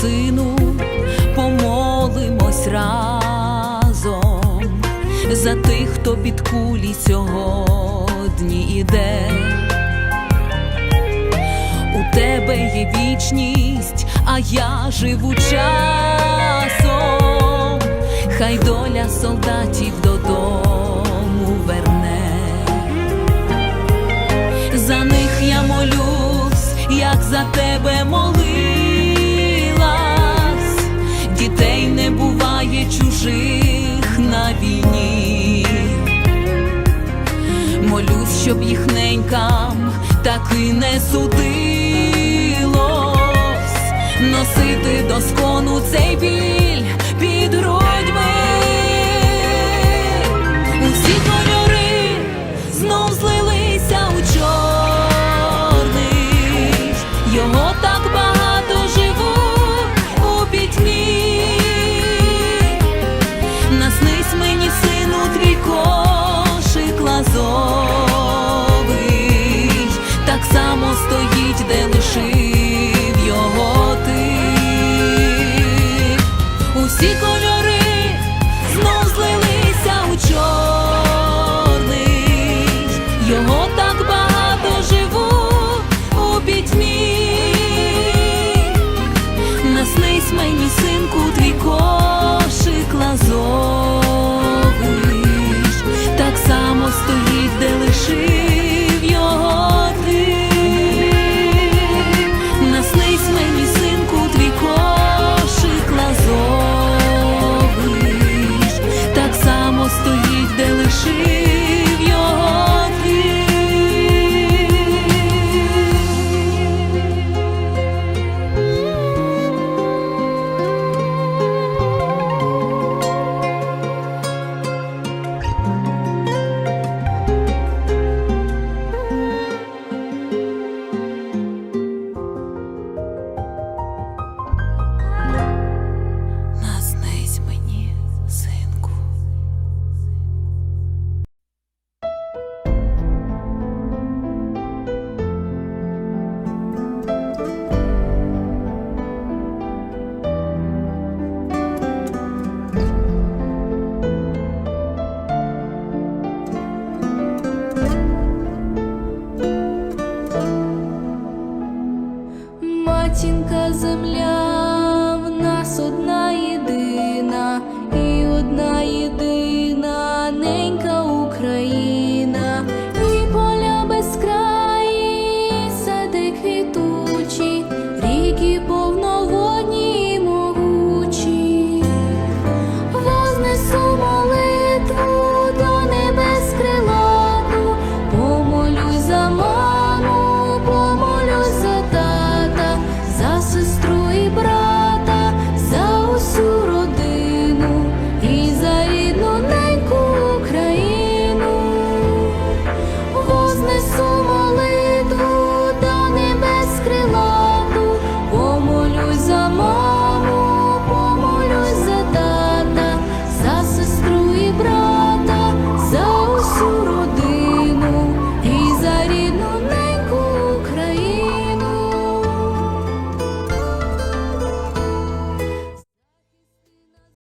сину, помолимось разом за тих, хто під кулі сьогодні іде. У тебе є вічність, а я живу часом. Хай доля солдатів додому верне. За них я молюсь, як за тебе молилась. Щоб їх ненькам таки не судилось. Носити доскону Усі кольори земля брат.